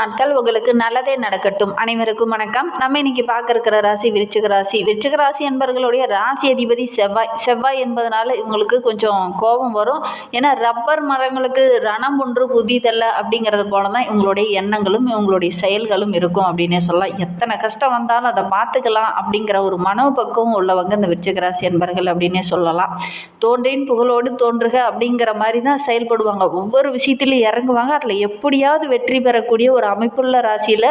நாட்கள் உங்களுக்கு நல்லதே நடக்கட்டும். அனைவருக்கும் வணக்கம். நம்ம இன்னைக்கு பார்க்க ராசி விருச்சிக ராசி. விருச்சிக ராசி என்பவர்களுடைய ராசி அதிபதி செவ்வாய். செவ்வாய் என்பதனால இவங்களுக்கு கொஞ்சம் கோபம் வரும். ஏன்னா ரப்பர் மரங்களுக்கு ரணம் ஒன்று புதிதல்ல அப்படிங்கிறது போல தான் இவங்களுடைய எண்ணங்களும் இவங்களுடைய செயல்களும் இருக்கும் அப்படின்னே சொல்லலாம். எத்தனை கஷ்டம் வந்தாலும் அதை பார்த்துக்கலாம் அப்படிங்கிற ஒரு மனோபக்குவம் உள்ளவங்க இந்த விருச்சிக ராசி என்பர்கள் அப்படின்னே சொல்லலாம். தோன்றேன் புகழோடு தோன்றுக அப்படிங்கிற மாதிரி தான் செயல்படுவாங்க. ஒவ்வொரு விஷயத்திலையும் இறங்குவாங்க. அதில் எப்படியாவது வெற்றி பெறக்கூடிய ஒரு அமைப்புள்ள ராசியில்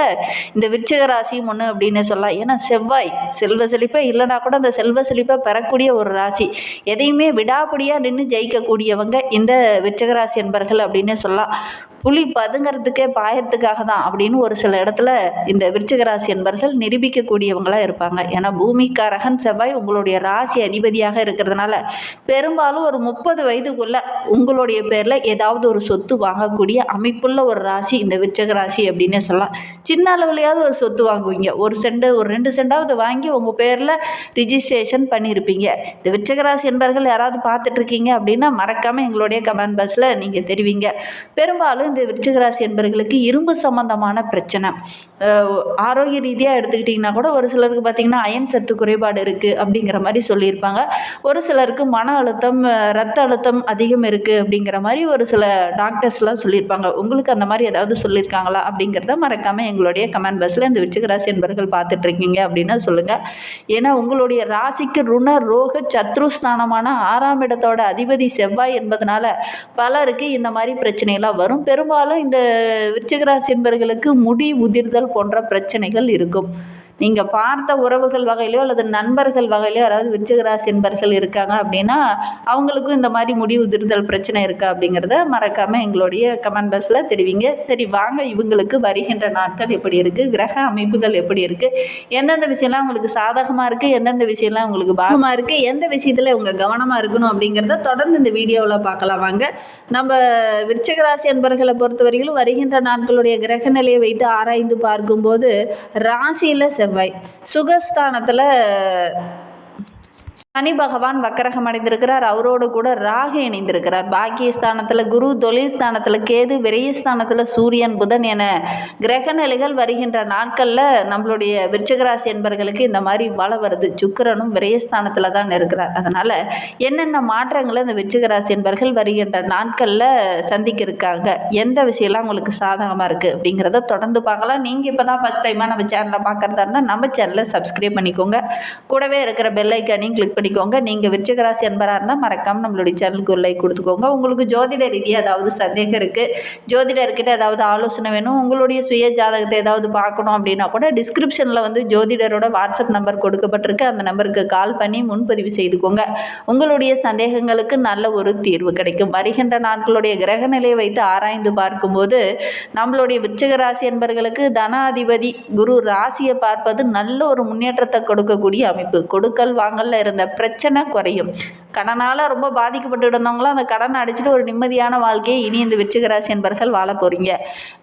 இந்த விருச்சிக ராசியும் ஒன்று அப்படின்னு சொல்லலாம். ஏன்னா செவ்வாய் செல்வ செழிப்பாக இல்லைனா கூட அந்த செல்வ செழிப்பாக பெறக்கூடிய ஒரு ராசி. எதையுமே விடாபடியாக நின்று ஜெயிக்கக்கூடியவங்க இந்த விருச்சிக ராசி என்பர்கள் அப்படின்னு சொல்லலாம். புலி பதுங்கிறதுக்கே பாயறதுக்காக தான் அப்படின்னு ஒரு சில இடத்துல இந்த விருச்சிக ராசி என்பர்கள் நிரூபிக்கக்கூடியவங்களாக இருப்பாங்க. ஏன்னா பூமிக்காரகன் செவ்வாய் உங்களுடைய ராசி அதிபதியாக இருக்கிறதுனால பெரும்பாலும் ஒரு முப்பது வயதுக்குள்ள உங்களுடைய பேரில் ஏதாவது ஒரு சொத்து வாங்கக்கூடிய அமைப்புள்ள ஒரு ராசி இந்த விருச்சக ராசி அப்படின்னே சொல்லலாம். சின்ன அளவுலையாவது ஒரு சொத்து வாங்குவீங்க. ஒரு செண்டு ஒரு ரெண்டு செண்டாவது வாங்கி உங்கள் பேரில் ரிஜிஸ்ட்ரேஷன் பண்ணியிருப்பீங்க இந்த விருச்சக ராசி என்பர்கள் யாராவது பார்த்துட்ருக்கீங்க அப்படின்னா மறக்காமல் எங்களுடைய கமெண்ட் பாக்ஸில் நீங்கள் தெரிவிங்க. பெரும்பாலும் இந்த விருச்சிகராசி என்பர்களுக்கு என்பவர்களுக்கு இரும்பு சம்பந்தமான பிரச்சனை. ஆரோக்கிய ரீதியாக எடுத்துக்கிட்டிங்கன்னா கூட ஒரு சிலருக்கு பார்த்திங்கன்னா அயன் சத்து குறைபாடு இருக்குது அப்படிங்கிற மாதிரி சொல்லியிருப்பாங்க. ஒரு சிலருக்கு மன அழுத்தம் ரத்த அழுத்தம் அதிகம் இருக்குது அப்படிங்கிற மாதிரி ஒரு சில டாக்டர்ஸ்லாம் சொல்லியிருப்பாங்க. உங்களுக்கு அந்த மாதிரி ஏதாவது சொல்லியிருக்காங்களா அப்படிங்கிறத மறக்காமல் எங்களுடைய கமெண்ட் பாக்ஸில் இந்த விருச்சிகராசி என்பர்கள் பார்த்துட்ருக்கீங்க அப்படின்னா சொல்லுங்கள் ஏன்னா உங்களுடைய ராசிக்கு ருண ரோக சத்ருஸ்தானமான ஆறாம் இடத்தோட அதிபதி செவ்வாய் என்பதனால பலருக்கு இந்த மாதிரி பிரச்சனைலாம் வரும். பெரும் பெரும்பாலும் இந்த விருச்சிகராசி என்பவர்களுக்கு முடி உதிர்தல் போன்ற பிரச்சனைகள் இருக்கும். நீங்கள் பார்த்த உறவுகள் வகையிலையோ அல்லது நண்பர்கள் வகையிலையோ யாராவது விருச்சகராசி என்பர்கள் இருக்காங்க அப்படின்னா அவங்களுக்கும் இந்த மாதிரி முடி உதிர்தல் பிரச்சனை இருக்கா அப்படிங்கிறத மறக்காமல் எங்களுடைய கமெண்ட் பாக்ஸில் தெரிவிங்க. சரி வாங்க. இவங்களுக்கு வருகின்ற நாட்கள் எப்படி இருக்குது கிரக அமைப்புகள் எப்படி இருக்குது எந்தெந்த விஷயம்லாம் உங்களுக்கு சாதகமாக இருக்குது எந்தெந்த விஷயம்லாம் உங்களுக்கு பாகமாக இருக்குது எந்த விஷயத்தில் உங்கள் கவனமாக இருக்கணும் அப்படிங்கிறத தொடர்ந்து இந்த வீடியோவில் பார்க்கலாம். வாங்க. நம்ம விருச்சகராசி என்பர்களை பொறுத்தவரையிலும் வருகின்ற நாட்களுடைய கிரக நிலையை வைத்து ஆராய்ந்து பார்க்கும்போது ராசியில் செவ்வாய் சுகஸ்தானத்தில் சனி பகவான் வக்கரகம் அடைந்திருக்கிறார். அவரோடு கூட ராகு இணைந்திருக்கிறார். பாக்கியஸ்தானத்தில் குரு தொழில் ஸ்தானத்தில் கேது விரயஸ்தானத்தில் சூரியன் புதன் என கிரக நிலைகள் வருகின்ற நாட்களில் நம்மளுடைய விருச்சகராசி என்பர்களுக்கு இந்த மாதிரி வள வருது. சுக்கரனும் விரயஸ்தானத்தில் தான் இருக்கிறார். அதனால் என்னென்ன மாற்றங்களை இந்த விருச்சகராசி என்பர்கள் வருகின்ற நாட்களில் சந்திக்க இருக்காங்க எந்த விஷயம்லாம் உங்களுக்கு சாதகமாக இருக்குது அப்படிங்கிறத தொடர்ந்து பார்க்கலாம். நீங்கள் இப்போ தான் ஃபஸ்ட் டைமாக நம்ம சேனலை பார்க்குறதா இருந்தால் நம்ம சேனலை சப்ஸ்கிரைப் பண்ணிக்கோங்க. கூடவே இருக்கிற பெல்லைக்கானையும் கிளிக் பண்ணிக்கோங்க நீங்கள் விருச்சகராசி என்பராக இருந்தால் மறக்காமல் நம்மளுடைய சேனலுக்கு ஒரு லைக் கொடுத்துக்கோங்க. உங்களுக்கு ஜோதிட ரீதியாக ஏதாவது சந்தேகம் இருக்குது ஜோதிடர்கிட்ட ஏதாவது ஆலோசனை வேணும் உங்களுடைய சுய ஜாதகத்தை ஏதாவது பார்க்கணும் அப்படின்னா கூட டிஸ்கிரிப்ஷனில் வந்து ஜோதிடரோட வாட்ஸ்அப் நம்பர் கொடுக்கப்பட்டிருக்கு. அந்த நம்பருக்கு கால் பண்ணி முன்பதிவு செய்துக்கோங்க. உங்களுடைய சந்தேகங்களுக்கு நல்ல ஒரு தீர்வு கிடைக்கும். வருகின்ற நாட்களுடைய கிரக நிலையை வைத்து ஆராய்ந்து பார்க்கும்போது நம்மளுடைய விருச்சிக ராசி என்பர்களுக்கு தனாதிபதி குரு ராசியை பார்ப்பது நல்ல ஒரு முன்னேற்றத்தை கொடுக்கக்கூடிய அமைப்பு. கொடுக்கல் வாங்கல்ல இருந்த பிரச்சனை குறையும். கடனால் ரொம்ப பாதிக்கப்பட்டு இருந்தவங்களாம் அந்த கடனை அடிச்சுட்டு ஒரு நிம்மதியான வாழ்க்கையை இனி இந்த விருச்சிக ராசி என்பர்கள் வாழ போகிறீங்க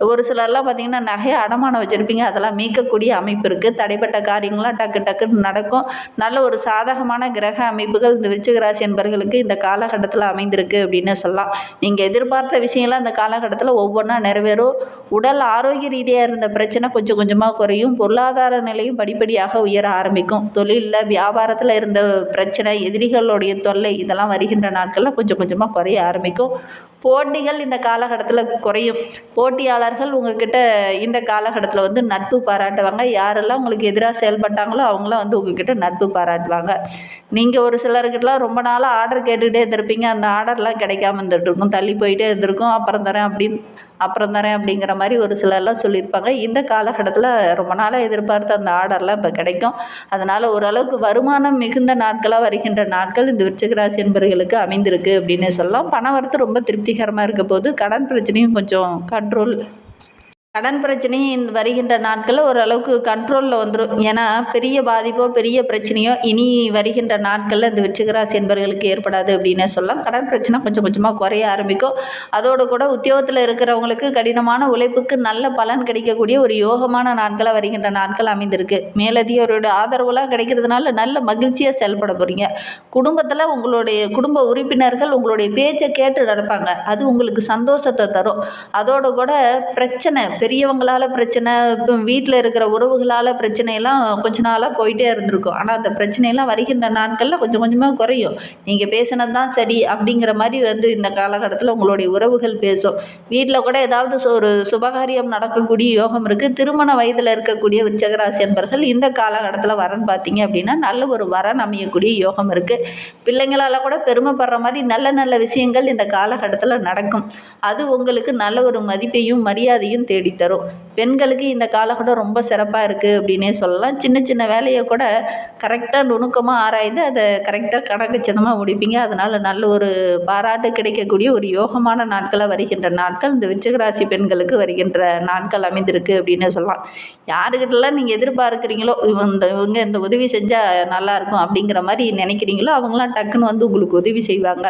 ஒரு சிலர்லாம் பார்த்தீங்கன்னா நகையை அடமானம் வச்சுருப்பீங்க. அதெல்லாம் மீட்கக்கூடிய அமைப்பு இருக்குது தடைப்பட்ட காரியங்கள்லாம் டக்கு டக்குன்னு நடக்கும். நல்ல ஒரு சாதகமான கிரக அமைப்புகள் இந்த விருச்சிக ராசி என்பர்களுக்கு இந்த காலகட்டத்தில் அமைந்திருக்கு அப்படின்னு சொல்லலாம். நீங்கள் எதிர்பார்த்த விஷயம்லாம் இந்த காலகட்டத்தில் ஒவ்வொன்றா நிறைவேறும். உடல் ஆரோக்கிய ரீதியாக இருந்த பிரச்சனை கொஞ்சம் கொஞ்சமாக குறையும். பொருளாதார நிலையும் படிப்படியாக உயர ஆரம்பிக்கும். தொழிலில் வியாபாரத்தில் இருந்த பிரச்சனை எதிரிகளுடைய தொல்லை இதெல்லாம் வருகின்ற நாட்களில் கொஞ்சம் கொஞ்சமாக குறைய ஆரம்பிக்கும். போட்டிகள் இந்த காலகட்டத்தில் குறையும். போட்டியாளர்கள் உங்ககிட்ட இந்த காலகட்டத்தில் வந்து நட்பு பாராட்டுவாங்க. யாரெல்லாம் உங்களுக்கு எதிராக செயல்பட்டாங்களோ அவங்களாம் வந்து உங்ககிட்ட நட்பு பாராட்டுவாங்க. நீங்கள் ஒரு சிலருக்கிட்டலாம் ரொம்ப நாளாக ஆர்டர் கேட்டுகிட்டே இருந்திருப்பீங்க. அந்த ஆர்டர்லாம் கிடைக்காம இருந்துட்டு இருக்கும் தள்ளி போயிட்டே இருந்திருக்கும். அப்புறம் தரேன் அப்படின்னு அப்புறம் தரேன் அப்படிங்கிற மாதிரி ஒரு சிலர்லாம் சொல்லியிருப்பாங்க. இந்த காலகட்டத்தில் ரொம்ப நாளாக எதிர்பார்த்த அந்த ஆர்டர்லாம் இப்போ கிடைக்கும். அதனால் ஓரளவுக்கு வருமானம் மிகுந்த நாட்களாக வருகின்ற நாட்கள் இந்த விருச்சகராசி என்பவர்களுக்கு அமைந்திருக்கு அப்படின்னு சொல்லலாம். பண வரத்து ரொம்ப திருப்திகரமாக இருக்க போது கடன் பிரச்சனையும் கொஞ்சம் கண்ட்ரோல் கடன் பிரச்சனையும் இந்த வருகின்ற நாட்களில் ஓரளவுக்கு கண்ட்ரோலில் வந்துடும் ஏன்னா பெரிய பாதிப்போ பெரிய பிரச்சனையோ இனி வருகின்ற நாட்களில் இந்த விருச்சிகராசி என்பவர்களுக்கு ஏற்படாது அப்படின்னு சொல்லலாம். கடன் பிரச்சனை கொஞ்சம் கொஞ்சமாக குறைய ஆரம்பிக்கும். அதோடு கூட உத்தியோகத்தில் இருக்கிறவங்களுக்கு கடினமான உழைப்புக்கு நல்ல பலன் கிடைக்கக்கூடிய ஒரு யோகமான நாட்களாக வருகின்ற நாட்கள் அமைந்திருக்கு. மேலதிகாரியோட ஆதரவுலாம் கிடைக்கிறதுனால நல்ல மகிழ்ச்சியாக செயல்பட போகிறீங்க குடும்பத்தில் உங்களுடைய குடும்ப உறுப்பினர்கள் உங்களுடைய பேச்சை கேட்டு நடப்பாங்க. அது உங்களுக்கு சந்தோஷத்தை தரும். அதோடு கூட பிரச்சனை பெரியவங்களால் பிரச்சனை இப்போ வீட்டில் இருக்கிற உறவுகளால் பிரச்சனையெல்லாம் கொஞ்ச நாளாக போயிட்டே இருந்திருக்கும். ஆனால் அந்த பிரச்சனையெல்லாம் வருகின்ற நாட்களில் கொஞ்சம் கொஞ்சமாக குறையும். நீங்கள் பேசினது தான் சரி அப்படிங்கிற மாதிரி வந்து இந்த காலகட்டத்தில் உங்களுடைய உறவுகள் பேசும். வீட்டில் கூட ஏதாவது ஒரு சுபகாரியம் நடக்கக்கூடிய யோகம் இருக்குது திருமண வயதில் இருக்கக்கூடிய விருச்சகராசி என்பர்கள் இந்த காலகட்டத்தில் வரன் பார்த்தீங்க அப்படின்னா நல்ல ஒரு வரன் அமையக்கூடிய யோகம் இருக்குது பிள்ளைங்களால் கூட பெருமைப்படுற மாதிரி நல்ல நல்ல விஷயங்கள் இந்த காலகட்டத்தில் நடக்கும். அது உங்களுக்கு நல்ல ஒரு மதிப்பையும் மரியாதையும் தேடி தரும். பெண்களுக்கு இந்த காலகட்டம் ரொம்ப சிறப்பாக இருக்குது அப்படின்னே சொல்லலாம். சின்ன சின்ன வேலையை கூட கரெக்டாக நுணுக்கமாக ஆராய்ந்து அதை கரெக்டாக கணக்கு சின்னமாக முடிப்பீங்க. அதனால் நல்ல ஒரு பாராட்டு கிடைக்கக்கூடிய ஒரு யோகமான நாட்களாக வருகின்ற நாட்கள் இந்த விச்சகராசி பெண்களுக்கு வருகின்ற நாட்கள் அமைந்திருக்கு அப்படின்னு சொல்லலாம். யாருக்கிட்டலாம் நீங்கள் எதிர்பார்க்குறீங்களோ இவங்க இந்த இவங்க இந்த உதவி செஞ்சால் நல்லாயிருக்கும் அப்படிங்கிற மாதிரி நினைக்கிறீங்களோ அவங்களாம் டக்குன்னு வந்து உங்களுக்கு உதவி செய்வாங்க.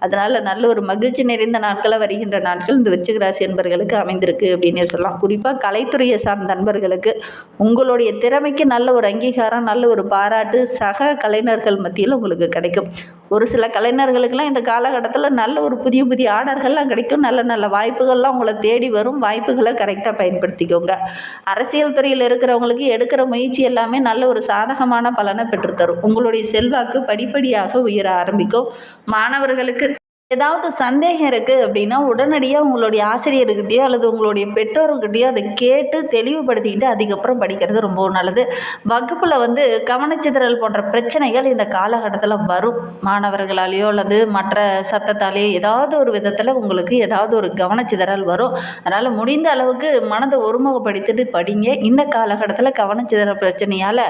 அதனால் நல்ல ஒரு மகிழ்ச்சி நிறைந்த நாட்களாக வருகின்ற நாட்கள் இந்த விருச்சிக ராசி அமைந்திருக்கு அப்படின்னே சொல்லலாம். குறிப்பாக கலைத்துறையை சார்ந்த நண்பர்களுக்கு உங்களுடைய திறமைக்கு நல்ல ஒரு அங்கீகாரம் நல்ல ஒரு பாராட்டு சக கலைஞர்கள் மத்தியில் உங்களுக்கு கிடைக்கும். ஒரு சில கலைஞர்களுக்கெல்லாம் இந்த காலகட்டத்தில் நல்ல ஒரு புதிய புதிய ஆர்டர்கள்லாம் கிடைக்கும். நல்ல நல்ல வாய்ப்புகள்லாம் உங்களை தேடி வரும். வாய்ப்புகளை கரெக்டாக பயன்படுத்திக்கோங்க. அரசியல் துறையில் இருக்கிறவங்களுக்கு எடுக்கிற முயற்சி எல்லாமே நல்ல ஒரு சாதகமான பலனை பெற்றுத்தரும். உங்களுடைய செல்வாக்கு படிப்படியாக உயர ஆரம்பிக்கும். மாணவர்களுக்கு ஏதாவது சந்தேகம் இருக்குது அப்படின்னா உடனடியாக உங்களுடைய ஆசிரியர்கிட்டயோ அல்லது உங்களுடைய பெற்றோர்கிட்டயோ அதை கேட்டு தெளிவுபடுத்திக்கிட்டு அதுக்கப்புறம் படிக்கிறது ரொம்ப நல்லது. வகுப்பில் வந்து கவனச்சிதறல் போன்ற பிரச்சனைகள் இந்த காலகட்டத்தில் வரும். மாணவர்களாலேயோ அல்லது மற்ற சத்தத்தாலேயோ ஏதாவது ஒரு விதத்தில் உங்களுக்கு ஏதாவது ஒரு கவனச்சிதறல் வரும். அதனால் முடிந்த அளவுக்கு மனதை ஒருமுகப்படுத்திட்டு படிங்க. இந்த காலகட்டத்தில் கவனச்சிதறல் பிரச்சனையால்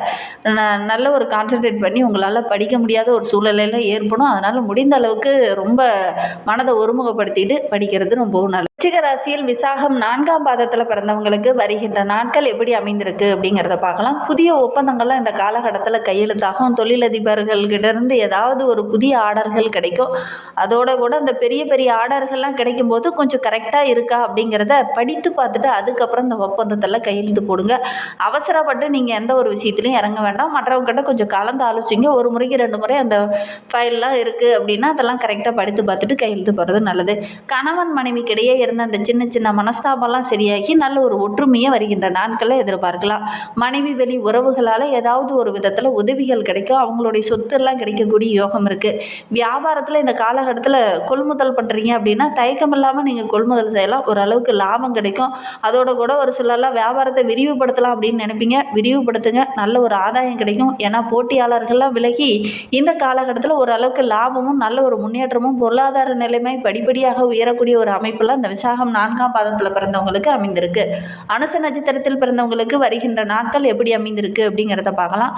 ந- நல்ல ஒரு கான்சென்ட்ரேட் பண்ணி உங்களால் படிக்க முடியாத ஒரு சூழ்நிலையில் ஏற்படும். அதனால் முடிந்த அளவுக்கு ரொம்ப மனதை ஒருமுகப்படுத்திட்டு படிக்கிறது ரொம்பவும் நல்லது. விருச்சிக ராசியில் விசாகம் நான்காம் பாதத்தில் பிறந்தவங்களுக்கு வருகின்ற நாட்கள் எப்படி அமைந்திருக்கு அப்படிங்கிறத பார்க்கலாம். புதிய ஒப்பந்தங்கள்லாம் இந்த காலகட்டத்தில் கையெழுத்தாகும். தொழிலதிபர்கள்கிட்டருந்து ஏதாவது ஒரு புதிய ஆர்டர்கள் கிடைக்கும். அதோட கூட அந்த பெரிய பெரிய ஆர்டர்கள்லாம் கிடைக்கும் போது கொஞ்சம் கரெக்டாக இருக்கா அப்படிங்கிறத படித்து பார்த்துட்டு அதுக்கப்புறம் இந்த ஒப்பந்தத்தில் கையெழுத்து போடுங்க. அவசரப்பட்டு நீங்கள் எந்த ஒரு விஷயத்துலையும் இறங்க வேண்டாம். மற்றவங்ககிட்ட கொஞ்சம் கலந்து ஆலோசிங்க. ஒரு முறைக்கு ரெண்டு முறை அந்த ஃபைல்லாம் இருக்குது அப்படின்னா அதெல்லாம் கரெக்டாக படித்து பார்த்துட்டு கையெழுத்து போகிறது நல்லது. கணவன் மனைவிக்கிடையே இருந்த அந்த சின்ன சின்ன மனஸ்தாபம்லாம் சரியாகி நல்ல ஒரு ஒற்றுமையை வருகின்ற நாட்களில் எதிர்பார்க்கலாம். மனைவி வெளி உறவுகளால் ஏதாவது ஒரு விதத்தில் உதவிகள் கிடைக்கும். அவங்களுடைய சொத்துலாம் கிடைக்கக்கூடிய யோகம் இருக்குது வியாபாரத்தில் இந்த காலகட்டத்தில் கொள்முதல் பண்ணுறீங்க அப்படின்னா தயக்கம் இல்லாமல் நீங்கள் கொள்முதல் செய்யலாம். ஓரளவுக்கு லாபம் கிடைக்கும். அதோட கூட ஒரு சிலர்லாம் வியாபாரத்தை விரிவுபடுத்தலாம் அப்படின்னு நினைப்பீங்க. விரிவுபடுத்துங்க. நல்ல ஒரு ஆதாயம் கிடைக்கும். ஏன்னா போட்டியாளர்கள்லாம் விலகி இந்த காலகட்டத்தில் ஓரளவுக்கு லாபமும் நல்ல ஒரு முன்னேற்றமும் பொருளாதார நிலைமை படிப்படியாக உயரக்கூடிய ஒரு அமைப்பெல்லாம் அந்த விசாகம் நான்காம் பாதத்தில் பிறந்தவங்களுக்கு அமைந்திருக்கு. அனுச நட்சத்திரத்தில் பிறந்தவங்களுக்கு வருகின்ற நாட்கள் எப்படி அமைந்திருக்கு அப்படிங்கிறத பார்க்கலாம்.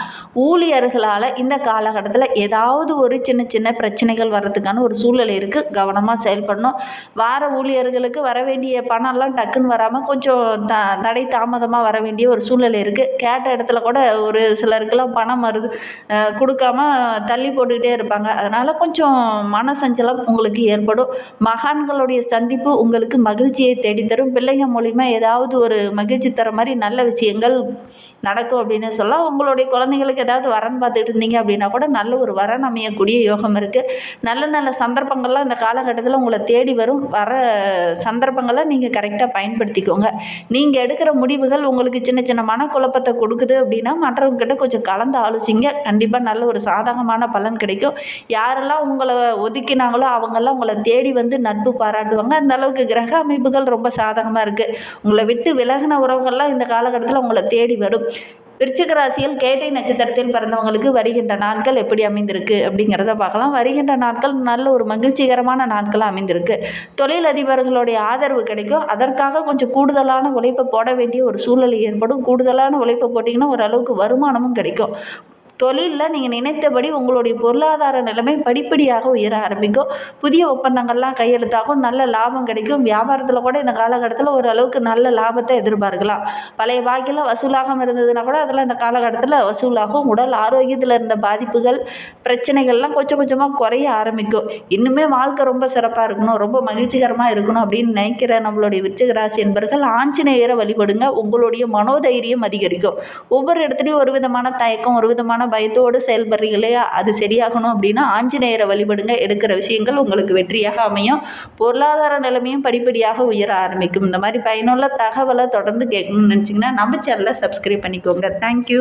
ஊழியர்களால் இந்த காலகட்டத்தில் ஏதாவது ஒரு சின்ன சின்ன பிரச்சனைகள் வர்றதுக்கான ஒரு சூழ்நிலை இருக்குது கவனமாக செயல்படணும். வார ஊழியர்களுக்கு வர வேண்டிய பணம்லாம் டக்குன்னு வராமல் கொஞ்சம் த தடை தாமதமாக வர வேண்டிய ஒரு சூழ்நிலை இருக்குது கேட்ட இடத்துல கூட ஒரு சிலருக்கெல்லாம் பணம் வருது கொடுக்காம தள்ளி போட்டுக்கிட்டே இருப்பாங்க. அதனால் கொஞ்சம் மன சஞ்சலம் உங்களுக்கு ஏற்படும். மகான்களுடைய சந்திப்பு உங்களுக்கு மகிழ்ச்சியை தேடித்தரும். பிள்ளைங்க மூலிமா ஏதாவது ஒரு மகிழ்ச்சி தர மாதிரி நல்ல விஷயங்கள் நடக்கும் அப்படின்னு சொல்லலாம். உங்களுடைய குழந்தைங்களுக்கு ஏதாவது வரன் பார்த்துட்டு இருந்தீங்க அப்படின்னா கூட நல்ல ஒரு வரன் அமையக்கூடிய யோகம் இருக்குது நல்ல நல்ல சந்தர்ப்பங்கள்லாம் இந்த காலகட்டத்தில் உங்களை தேடி வரும். வர சந்தர்ப்பங்களை நீங்கள் கரெக்டாக பயன்படுத்திக்கோங்க. நீங்கள் எடுக்கிற முடிவுகள் உங்களுக்கு சின்ன சின்ன மனக்குழப்பத்தை கொடுக்குது அப்படின்னா மற்றவங்ககிட்ட கொஞ்சம் கலந்து ஆலோசிங்க. கண்டிப்பாக நல்ல ஒரு சாதகமான பலன் கிடைக்கும். யாரெல்லாம் உங்களை ஒதுக்கினாங்களோ அவங்கெல்லாம் உங்களை தேடி வந்து நட்பு பாராட்டுவாங்க. அந்த அளவுக்கு கிரக அமைப்புகள் ரொம்ப சாதகமாக இருக்குது உங்களை விட்டு விலகின உறவுகள்லாம் இந்த காலகட்டத்தில் உங்களை தேடி வரும். விருச்சிக ராசியில் கேட்டை நட்சத்திரத்தில் பிறந்தவங்களுக்கு வருகின்ற நாட்கள் எப்படி அமைந்திருக்கு அப்படிங்கிறத பார்க்கலாம். வருகின்ற நாட்கள் நல்ல ஒரு மகிழ்ச்சிகரமான நாட்களாக அமைந்திருக்கு. தொழில் அதிபர்களுடைய ஆதரவு கிடைக்கும். அதற்காக கொஞ்சம் கூடுதலான உழைப்பை போட வேண்டிய ஒரு சூழ்நிலை ஏற்படும். கூடுதலான உழைப்பை போட்டிங்கன்னா ஓரளவுக்கு வருமானமும் கிடைக்கும். தொழிலில் நீங்கள் நினைத்தபடி உங்களுடைய பொருளாதார நிலைமை படிப்படியாக உயர ஆரம்பிக்கும். புதிய ஒப்பந்தங்கள்லாம் கையெழுத்தாகும். நல்ல லாபம் கிடைக்கும். வியாபாரத்தில் கூட இந்த காலகட்டத்தில் ஓரளவுக்கு நல்ல லாபத்தை எதிர்பார்க்கலாம். பழைய பாக்கியெல்லாம் வசூலாகாமல் இருந்ததுன்னா கூட அதெல்லாம் இந்த காலகட்டத்தில் வசூலாகும். உடல் ஆரோக்கியத்தில் இருந்த பாதிப்புகள் பிரச்சனைகள்லாம் கொஞ்சம் கொஞ்சமாக குறைய ஆரம்பிக்கும். இன்னுமே வாழ்க்கை ரொம்ப சிறப்பாக இருக்கணும். ரொம்ப மகிழ்ச்சிகரமாக இருக்கணும் அப்படின்னு நினைக்கிற நம்மளுடைய விருச்சிக ராசி என்பர்கள் ஆஞ்சநேயரை வழிபடுங்க. உங்களுடைய மனோதைரியம் அதிகரிக்கும். ஒவ்வொரு இடத்துலையும் ஒரு விதமான தயக்கம் ஒரு விதமான பயத்தோடு செயல்படுறீங்களே அது சரியாகணும் அப்படின்னா ஆஞ்சநேயரை வழிபடுங்க. எடுக்கிற விஷயங்கள் உங்களுக்கு வெற்றியாக அமையும். பொருளாதார நிலைமையும் படிப்படியாக உயர ஆரம்பிக்கும். இந்த மாதிரி பயனுள்ள தகவலை தொடர்ந்து கேட்கணும்னு நினச்சிங்கன்னா நம்ம சேனலை சப்ஸ்கிரைப் பண்ணிக்கோங்க. தேங்க்யூ